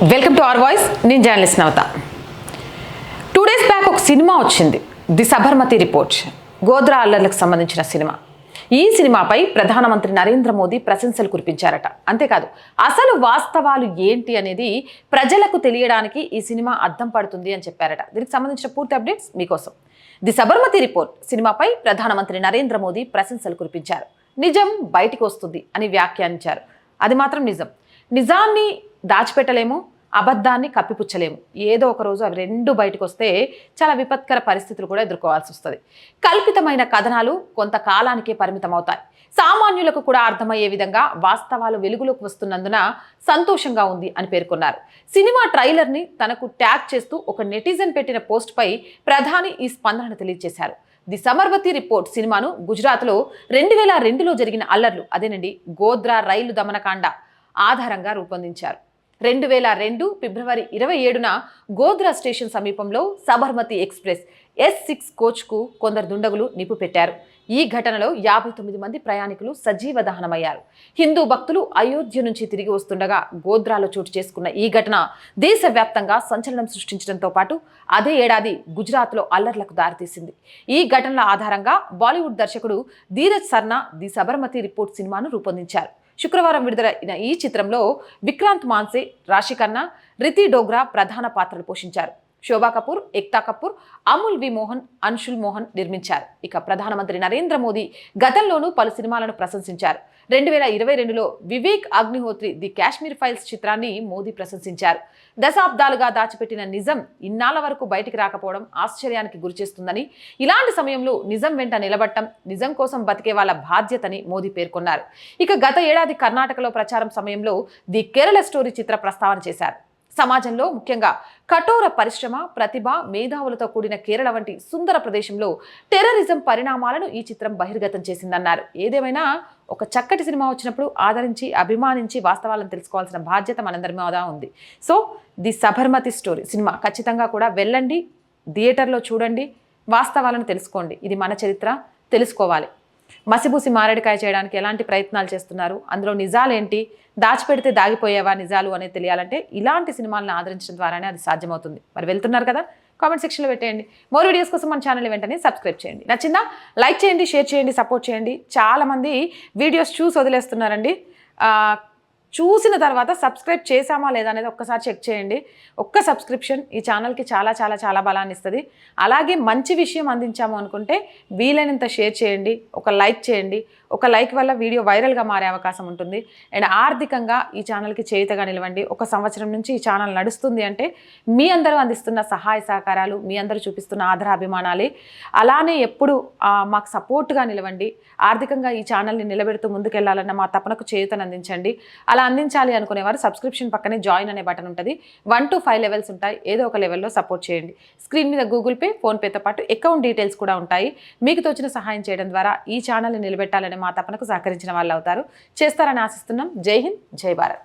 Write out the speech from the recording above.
Welcome to our voice నేను journalist Navatha. Two days back ఒక cinema వచ్చింది. The Sabarmati report Godhra అల్లర్లకు సంబంధించిన సినిమా. ఈ సినిమాపై ప్రధానమంత్రి నరేంద్ర మోదీ ప్రశంసలు కురిపించారట. అంతేకాదు అసలు వాస్తవాలు ఏంటి అనేది ప్రజలకు తెలియడానికి ఈ సినిమా అద్దం పడుతుంది అని చెప్పారట. దీనికి సంబంధించిన పూర్తి అప్డేట్స్ మీకోసం. ది సబర్మతి రిపోర్ట్ సినిమాపై ప్రధానమంత్రి నరేంద్ర మోదీ ప్రశంసలు కురిపించారు. నిజం బయటికి వస్తుంది అని వ్యాఖ్యానించారు. అది మాత్రం నిజం. నిజాన్ని దాచిపెట్టలేము అబద్ధాన్ని కప్పిపుచ్చలేము. ఏదో ఒక రోజు అవి రెండు బయటకు వస్తే చాలా విపత్కర పరిస్థితులు కూడా ఎదుర్కోవాల్సి వస్తుంది. కల్పితమైన కథనాలు కొంతకాలానికే పరిమితం అవుతాయి సామాన్యులకు కూడా అర్థమయ్యే విధంగా వాస్తవాలు వెలుగులోకి వస్తున్నందున సంతోషంగా ఉంది అని పేర్కొన్నారు. సినిమా ట్రైలర్ని తనకు ట్యాగ్ చేస్తూ ఒక నెటిజన్ పెట్టిన పోస్ట్పై ప్రధాని ఈ స్పందనను తెలియజేశారు. ది సమర్వతి రిపోర్ట్ సినిమాను గుజరాత్లో రెండు వేల రెండులో జరిగిన అల్లర్లు అదేనండి గోద్రా రైలు దమనకాండ ఆధారంగా రూపొందించారు. రెండు వేల రెండు ఫిబ్రవరి ఇరవై ఏడున గోద్రా స్టేషన్ సమీపంలో సబర్మతి ఎక్స్ప్రెస్ ఎస్ సిక్స్ కోచ్కు కొందరు దుండగులు నిప్పు పెట్టారు. ఈ ఘటనలో యాభై తొమ్మిది మంది ప్రయాణికులు సజీవ దహనమయ్యారు. హిందూ భక్తులు అయోధ్య నుంచి తిరిగి వస్తుండగా గోద్రాలో చోటు చేసుకున్న ఈ ఘటన దేశవ్యాప్తంగా సంచలనం సృష్టించడంతో పాటు అదే ఏడాది గుజరాత్లో అల్లర్లకు దారితీసింది. ఈ ఘటనల ఆధారంగా బాలీవుడ్ దర్శకుడు ధీరజ్ సర్నా ది సబర్మతి రిపోర్ట్ సినిమాను రూపొందించారు. శుక్రవారం విడుదలైన ఈ చిత్రంలో విక్రాంత్ మాన్సే రాశి ఖన్నా రితి డోగ్రా ప్రధాన పాత్రలు పోషించారు. శోభా కపూర్ ఎక్తా కపూర్ అమూల్ వి మోహన్ అన్షుల్ మోహన్ నిర్మించారు. ఇక ప్రధానమంత్రి నరేంద్ర మోదీ గతంలోనూ పలు సినిమాలను ప్రశంసించారు. రెండు వేల ఇరవై రెండులో వివేక్ అగ్నిహోత్రి ది కాశ్మీర్ ఫైల్స్ చిత్రాన్ని మోదీ ప్రశంసించారు. దశాబ్దాలుగా దాచిపెట్టిన నిజం ఇన్నాళ్ళ వరకు బయటికి రాకపోవడం ఆశ్చర్యానికి గురిచేస్తుందని ఇలాంటి సమయంలో నిజం వెంట నిలబట్టం నిజం కోసం బతికే వాళ్ళ బాధ్యతని మోదీ పేర్కొన్నారు. ఇక గత ఏడాది కర్ణాటకలో ప్రచారం సమయంలో ది కేరళ స్టోరీ చిత్ర ప్రస్తావన చేశారు. సమాజంలో ముఖ్యంగా కఠోర పరిశ్రమ ప్రతిభ మేధావులతో కూడిన కేరళ వంటి సుందర ప్రదేశంలో టెర్రరిజం పరిణామాలను ఈ చిత్రం బహిర్గతం చేసిందన్నారు. ఏదేమైనా ఒక చక్కటి సినిమా వచ్చినప్పుడు ఆదరించి అభిమానించి వాస్తవాలను తెలుసుకోవాల్సిన బాధ్యత మనందరి మీద ఉంది. So the Sabarmati story cinema. ఖచ్చితంగా కూడా వెళ్ళండి థియేటర్లో చూడండి వాస్తవాలను తెలుసుకోండి. ఇది మన చరిత్ర తెలుసుకోవాలి. మసిబూసి మారేడుకాయ చేయడానికి ఎలాంటి ప్రయత్నాలు చేస్తున్నారు? అందులో నిజాలేంటి? దాచిపెడితే దాగిపోయేవా నిజాలు అనేది తెలియాలంటే ఇలాంటి సినిమాలను ఆదరించడం ద్వారానే అది సాధ్యమవుతుంది. మరి వెళ్తున్నారు కదా? కామెంట్ సెక్షన్లో పెట్టేయండి. మోర్ వీడియోస్ కోసం మన ఛానల్ వెంటనే సబ్స్క్రైబ్ చేయండి. నచ్చిందా? లైక్ చేయండి షేర్ చేయండి సపోర్ట్ చేయండి. చాలామంది వీడియోస్ చూసి వదిలేస్తున్నారండి. చూసిన తర్వాత సబ్స్క్రైబ్ చేశామా లేదా అనేది ఒక్కసారి చెక్ చేయండి. ఒక్క సబ్స్క్రిప్షన్ ఈ ఛానల్కి చాలా చాలా చాలా బలాన్ని ఇస్తుంది. అలాగే మంచి విషయం అందించాము అనుకుంటే వీలైనంత షేర్ చేయండి. ఒక లైక్ చేయండి. ఒక లైక్ వల్ల వీడియో వైరల్గా మారే అవకాశం ఉంటుంది. అండ్ ఆర్థికంగా ఈ ఛానల్కి చేయుతగా నిలవండి. ఒక సంవత్సరం నుంచి ఈ ఛానల్ నడుస్తుంది అంటే మీ అందరూ అందిస్తున్న సహాయ సహకారాలు మీ అందరూ చూపిస్తున్న ఆదరాభిమానాలే అలానే ఎప్పుడు మాకు సపోర్ట్గా నిలవండి. ఆర్థికంగా ఈ ఛానల్ని నిలబెడుతూ ముందుకెళ్ళాలన్న మా తపనకు చేయుతను అందించండి. అలా అందించాలి అనుకునేవారు సబ్స్క్రిప్షన్ పక్కనే జాయిన్ అనే బటన్ ఉంటుంది. వన్ టు ఫైవ్ లెవెల్స్ ఉంటాయి. ఏదో ఒక లెవెల్లో సపోర్ట్ చేయండి. స్క్రీన్ మీద గూగుల్ పే ఫోన్పేతో పాటు అకౌంట్ డీటెయిల్స్ కూడా ఉంటాయి. మీకు తోచిన సహాయం చేయడం ద్వారా ఈ ఛానల్ని నిలబెట్టాలనే మా తపనకు సహకరించిన వాళ్ళు అవుతారు చేస్తారని ఆశిస్తున్నాం. జై హింద్ జై భారత్.